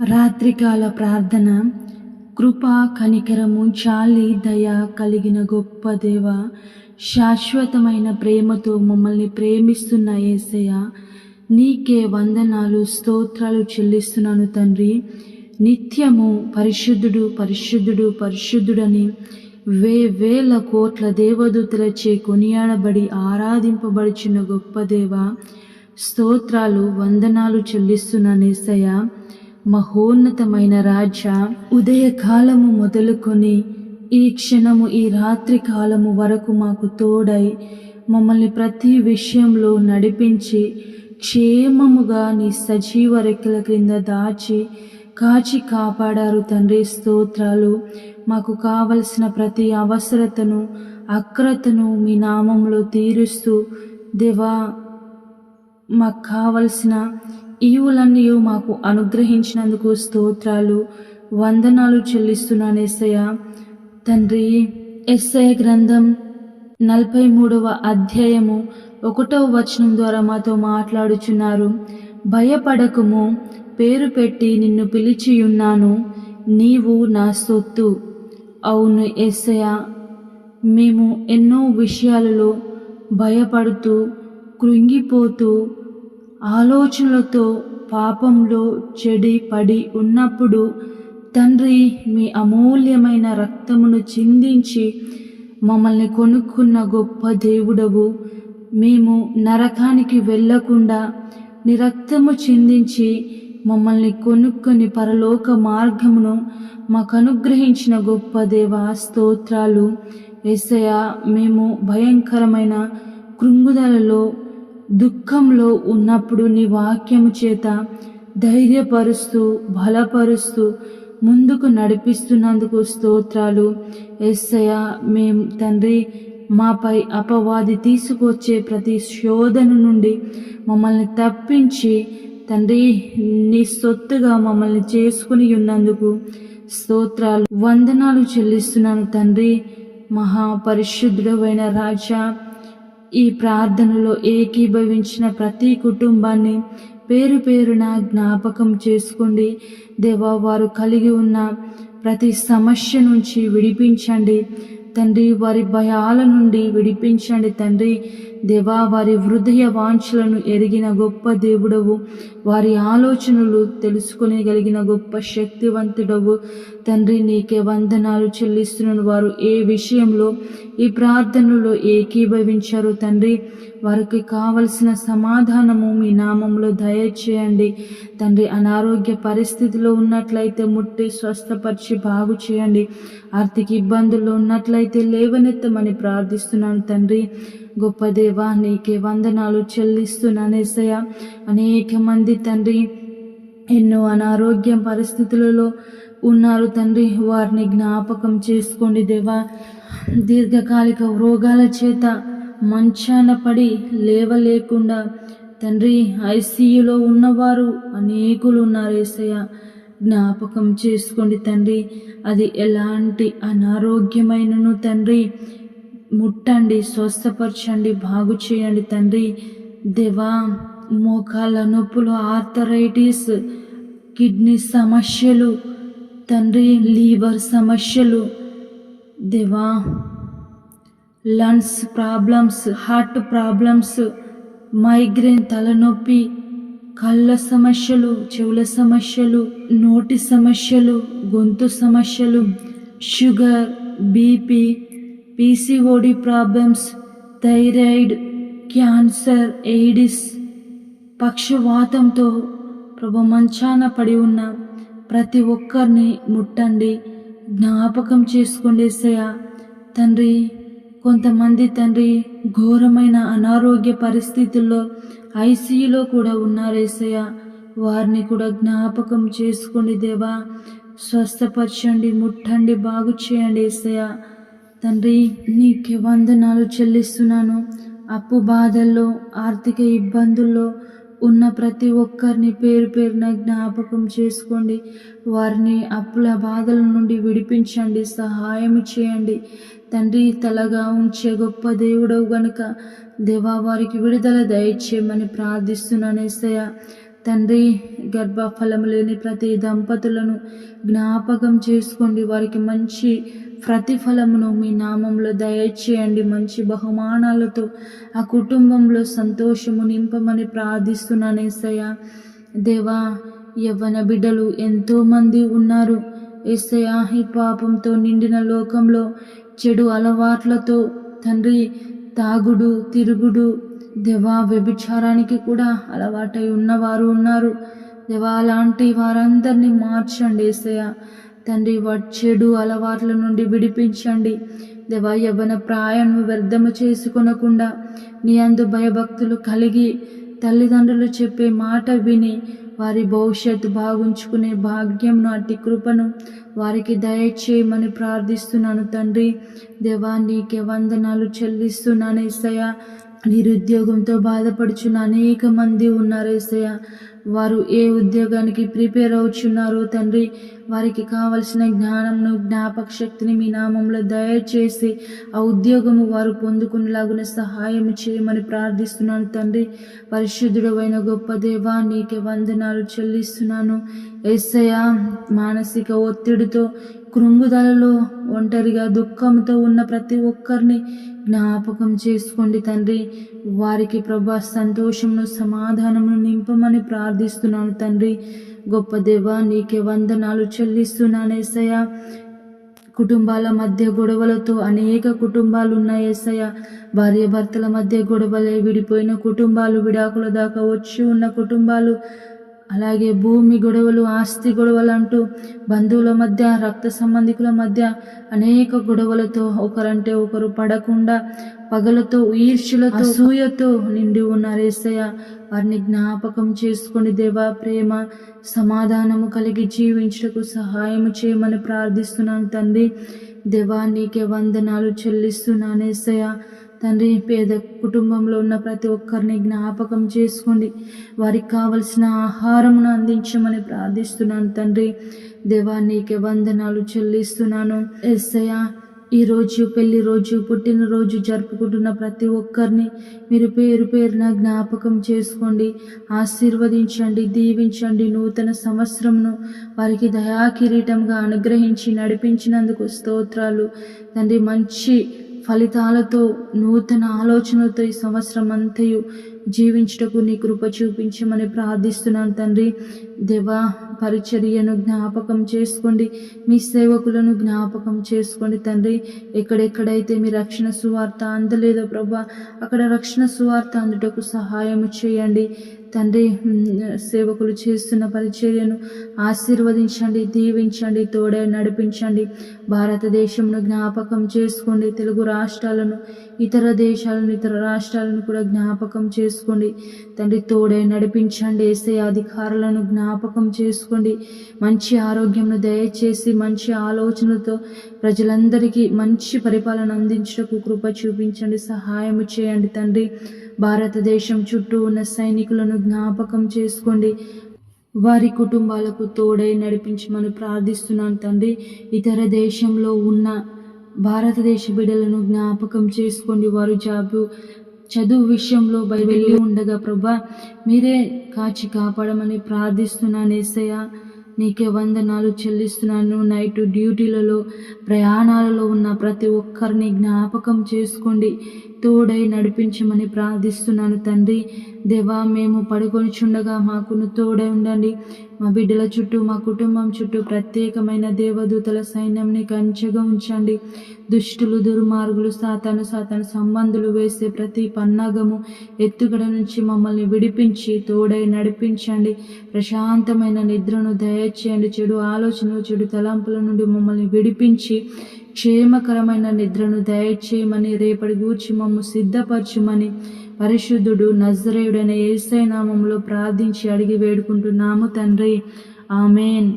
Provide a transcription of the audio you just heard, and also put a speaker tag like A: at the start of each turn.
A: రాత్రికాల ప్రార్థన కృప కనికరము చాలి దయ కలిగిన గొప్ప దేవ శాశ్వతమైన ప్రేమతో మమ్మల్ని ప్రేమిస్తున్న ఏసయ నీకే వందనాలు స్తోత్రాలు చెల్లిస్తున్నాను తండ్రి. నిత్యము పరిశుద్ధుడు పరిశుద్ధుడు పరిశుద్ధుడని వే వేల కోట్ల దేవదూతలచే కొనియాడబడి ఆరాధింపబడిచిన గొప్ప దేవ స్తోత్రాలు వందనాలు చెల్లిస్తున్నాను యేసయ్య మహోన్నతమైన రాజ ఉదయకాలము మొదలుకొని ఈ క్షణము ఈ రాత్రి కాలము వరకు మాకు తోడై మమ్మల్ని ప్రతి విషయంలో నడిపించి క్షేమముగా నీ సజీవ రెక్కల క్రింద దాచి కాచి కాపాడారు తండ్రి స్తోత్రాలు. మాకు కావలసిన ప్రతి అవసరతను అక్రతను మీ నామంలో తీరుస్తూ దేవా మాకు కావలసిన ఈవులన్నీ మాకు అనుగ్రహించినందుకు స్తోత్రాలు వందనాలు చెల్లిస్తున్నాను ఎస్సయ్య తండ్రి ఎస్ఐ గ్రంథం నలభై మూడవ అధ్యాయము ఒకటవ వచనం ద్వారా మాతో మాట్లాడుచున్నారు. భయపడకము పేరు పెట్టి నిన్ను పిలిచి ఉన్నాను నీవు నా సొత్తు. అవును ఎస్సయ మేము ఎన్నో విషయాలలో భయపడుతూ కృంగిపోతూ ఆలోచనలతో పాపంలో చెడి పడి ఉన్నప్పుడు తండ్రి మీ అమూల్యమైన రక్తమును చిందించి మమ్మల్ని కొనుక్కున్న గొప్ప దేవుడవు. మేము నరకానికి వెళ్ళకుండా నీ రక్తము చిందించి మమ్మల్ని కొనుక్కొని పరలోక మార్గమును మాకు అనుగ్రహించిన గొప్ప దేవ స్తోత్రాలు. ఎస్సయ మేము భయంకరమైన కృంగుదలలో దుఃఖంలో ఉన్నప్పుడు నీ వాక్యము చేత ధైర్యపరుస్తూ బలపరుస్తూ ముందుకు నడిపిస్తున్నందుకు స్తోత్రాలు. ఎస్సయ మేం తండ్రి మాపై అపవాది తీసుకొచ్చే ప్రతి శోధన నుండి మమ్మల్ని తప్పించి తండ్రి నీ సొత్తుగా మమ్మల్ని చేసుకుని ఉన్నందుకు స్తోత్రాలు. వందనాలు చెల్లిస్తున్నాను తండ్రి మహాపరిశుద్ధుడమైన రాజా. ఈ ప్రార్థనలో ఏకీభవించిన ప్రతి కుటుంబాన్ని పేరు పేరున జ్ఞాపకం చేసుకోండి. దేవా వారు కలిగి ఉన్న ప్రతి సమస్య నుంచి విడిపించండి. తండ్రి వారి భయాల నుండి విడిపించండి. తండ్రి దేవా వారి హృదయ వాంఛలను ఎరిగిన గొప్ప దేవుడవు. వారి ఆలోచనలు తెలుసుకునగలిగిన గొప్ప శక్తివంతుడవు. తండ్రి నీకే వందనాలు చెల్లిస్తున్నాను. వారు ఏ విషయంలో ఈ ప్రార్థనలో ఏకీభవించారు తండ్రి. వారికి కావలసిన సమాధానము మీ నామంలో దయచేయండి. తండ్రి అనారోగ్య పరిస్థితిలో ఉన్నట్లయితే ముట్టి స్వస్థపరిచి బాగు చేయండి. ఆర్థిక ఇబ్బందుల్లో ఉన్నట్లయితే లేవనెత్తమని ప్రార్థిస్తున్నాను తండ్రి. గొప్ప దేవా నీకే వందనాలు చెల్లిస్తున్నాను ఎసయ అనేక మంది తండ్రి ఎన్నో అనారోగ్యం పరిస్థితులలో ఉన్నారు తండ్రి. వారిని జ్ఞాపకం చేసుకోండి దేవా. దీర్ఘకాలిక రోగాల చేత మంచాన పడి లేవలేకుండా తండ్రి ఐసీయులో ఉన్నవారు అనేకులు ఉన్నారు ఏసయ్య. జ్ఞాపకం చేసుకోండి తండ్రి. అది ఎలాంటి అనారోగ్యమైనను తండ్రి? ముట్టండి స్వస్థపరచండి బాగు చేయండి తండ్రి. దేవా మోకాళ్ళ నొప్పులు ఆర్థరైటిస్ కిడ్నీ సమస్యలు తండ్రి లీవర్ సమస్యలు. దేవా lungs problems heart problems migraine తలనొప్పి కళ్ళ సమస్యలు చెవుల సమస్యలు నోటి సమస్యలు గొంతు సమస్యలు sugar BP PCOD problems thyroid cancer AIDS పక్షవాతంతో ప్రభు మంచాన పడి ఉన్న ప్రతి ఒక్కరిని ముట్టండి జ్ఞాపకం చేసుకోండి సయ తండ్రి కొంతమంది తండ్రి ఘోరమైన అనారోగ్య పరిస్థితుల్లో ఐసీయూలో కూడా ఉన్నారేసయ్య వారిని కూడా జ్ఞాపకం చేసుకోండి దేవా. స్వస్థపరచండి ముట్టండి బాగు చేయండి ఏసయ్య. తండ్రి నీకు వందనాలు చెల్లిస్తున్నాను. అప్పు బాధల్లో ఆర్థిక ఇబ్బందుల్లో ఉన్న ప్రతి ఒక్కరిని పేరు పేరున జ్ఞాపకం చేసుకోండి. వారిని అప్పుల బాధల నుండి విడిపించండి సహాయం చేయండి. తండ్రి తలగా ఉంచే గొప్ప దేవుడవు గనుక దేవా వారికి విడుదల దయచేయమని ప్రార్థిస్తున్నాను ఏసయ్య. తండ్రి గర్భఫలము లేని ప్రతి దంపతులను జ్ఞాపకం చేసుకోండి. వారికి మంచి ప్రతిఫలమును మీ నామంలో దయచేయండి. మంచి బహుమానాలతో ఆ కుటుంబంలో సంతోషము నింపమని ప్రార్థిస్తున్నాను ఏసయ్య. దేవా యవ్వన బిడ్డలు ఎంతోమంది ఉన్నారు. ఏసయా ఈ పాపంతో నిండిన లోకంలో చెడు అలవాట్లతో తండ్రి తాగుడు తిరుగుడు దేవా వ్యభిచారానికి కూడా అలవాటై ఉన్నవారు ఉన్నారు. దేవా అలాంటి వారందరినీ మార్చండి ఏసయ్య. తండ్రి వాటి చెడు అలవాట్ల నుండి విడిపించండి. దేవా యవ్వన ప్రాయాన్ని వ్యర్థము చేసుకొనకుండా నీ అందు భయభక్తులు కలిగి తల్లిదండ్రులు చెప్పే మాట విని వారి భవిష్యత్తు బాగుంచుకునే భాగ్యం నాటి కృపను వారికి దయచేయమని ప్రార్థిస్తున్నాను తండ్రి. దేవా నీకే వందనాలు చెల్లిస్తున్నాను ఏసయ్య. నిరుద్యోగంతో బాధపడుచున్న అనేక మంది ఉన్నారు ఏసయ్య. వారు ఏ ఉద్యోగానికి ప్రిపేర్ అవుచున్నారో తండ్రి వారికి కావలసిన జ్ఞానంను జ్ఞాపక శక్తిని మీ నామంలో దయచేసి ఆ ఉద్యోగము వారు పొందుకునేలాగున సహాయం చేయమని ప్రార్థిస్తున్నాను తండ్రి. పరిశుద్ధుడమైన గొప్ప దేవా నీకే వందనాలు చెల్లిస్తున్నాను. ఎస్సయ మానసిక ఒత్తిడితో కృంగుదలలో ఒంటరిగా దుఃఖంతో ఉన్న ప్రతి ఒక్కరిని జ్ఞాపకం చేసుకోండి తండ్రి. వారికి ప్రభా సంతోషమును సమాధానమును నింపమని ప్రార్థిస్తున్నాను తండ్రి. గొప్ప దేవా నీకే వందనాలు చెల్లిస్తున్నాను ఏసయ్య. కుటుంబాల మధ్య గొడవలతో అనేక కుటుంబాలు ఉన్నాయి ఏసయ్య. భార్య భర్తల మధ్య గొడవలే విడిపోయిన కుటుంబాలు విడాకుల దాకా వచ్చి ఉన్న కుటుంబాలు అలాగే భూమి గొడవలు ఆస్తి గొడవలు అంటూ బంధువుల మధ్య రక్త సంబంధికుల మధ్య అనేక గొడవలతో ఒకరంటే ఒకరు పడకుండా పగలతో ఈర్ష్యులతో సూయతో నిండి ఉన్నారేసయ్య వారిని జ్ఞాపకం చేసుకొని దేవా ప్రేమ సమాధానము కలిగి జీవించటకు సహాయం చేయమని ప్రార్థిస్తున్నాను తండ్రి. దేవా నీకే వందనాలు చెల్లిస్తున్నానేసయ్య తండ్రి పేద కుటుంబంలో ఉన్న ప్రతి ఒక్కరిని జ్ఞాపకం చేసుకోండి. వారికి కావలసిన ఆహారమును అందించమని ప్రార్థిస్తున్నాను తండ్రి. దేవా నీకే వందనాలు చెల్లిస్తున్నాను. ఎస్సయ్య ఈరోజు పెళ్ళి రోజు పుట్టినరోజు జరుపుకుంటున్న ప్రతి ఒక్కరిని మీరు పేరు పేరున జ్ఞాపకం చేసుకోండి. ఆశీర్వదించండి దీవించండి. నూతన సంవత్సరంను వారికి దయాకిరీటంగా అనుగ్రహించి నడిపించినందుకు స్తోత్రాలు. తండ్రి మంచి ఫలితాలతో నూతన ఆలోచనలతో ఈ సంవత్సరం అంతయు జీవించుటకు నీ కృప చూపించమని ప్రార్థిస్తున్నాను తండ్రి. దేవా పరిచర్యను జ్ఞాపకం చేసుకోండి. మీ సేవకులను జ్ఞాపకం చేసుకోండి తండ్రి. ఎక్కడెక్కడైతే మీ రక్షణ సువార్త అందలేదో ప్రభా అక్కడ రక్షణ సువార్త అందుటకు సహాయం చేయండి. తండ్రి సేవకులు చేస్తున్న పరిచర్యను ఆశీర్వదించండి దీవించండి తోడే నడిపించండి. భారతదేశంను జ్ఞాపకం చేసుకోండి తెలుగు రాష్ట్రాలను ఇతర దేశాలను ఇతర రాష్ట్రాలను కూడా జ్ఞాపకం చేసుకోండి. తండ్రి తోడే నడిపించండి ఏసే అధికారులను జ్ఞాపకం చేసుకోండి. మంచి ఆరోగ్యంను దయచేసి మంచి ఆలోచనలతో ప్రజలందరికీ మంచి పరిపాలన అందించటకు కృప చూపించండి సహాయం చేయండి తండ్రి. భారతదేశం చుట్టూ ఉన్న సైనికులను జ్ఞాపకం చేసుకోండి. వారి కుటుంబాలకు తోడై నడిపించమని ప్రార్థిస్తున్నాను తండ్రి. ఇతర దేశంలో ఉన్న భారతదేశ బిడ్డలను జ్ఞాపకం చేసుకోండి. వారు జాబు చదువు విషయంలో వెళ్ళి ఉండగా ప్రభా మీరే కాచి కాపాడమని ప్రార్థిస్తున్నాను ఏసయ్య. నీకే వందనాలు చెల్లిస్తున్నాను. నైట్ డ్యూటీలలో ప్రయాణాలలో ఉన్న ప్రతి ఒక్కరిని జ్ఞాపకం చేసుకోండి. తోడై నడిపించమని ప్రార్థిస్తున్నాను తండ్రి. దేవా మేము పడుకొని చుండగా మాకును తోడై ఉండండి. మా బిడ్డల చుట్టూ మా కుటుంబం చుట్టూ ప్రత్యేకమైన దేవదూతల సైన్యంని కంచెగా ఉంచండి. దుష్టులు దుర్మార్గులు సాతాను సాతాను సంబంధులు వేసే ప్రతి పన్నాగము ఎత్తుగడ నుంచి మమ్మల్ని విడిపించి తోడై నడిపించండి. ప్రశాంతమైన నిద్రను దయచేయండి. చెడు ఆలోచనలు చెడు తలంపుల నుండి మమ్మల్ని విడిపించి క్షేమకరమైన నిద్రను దయచేయమని రేపటి గూర్చి మమ్ము సిద్ధపరచుమని పరిశుద్ధుడు నజరేయుడైన ఏసైనామంలో ప్రార్థించి అడిగి వేడుకుంటున్నాము తండ్రి. ఆమెన్.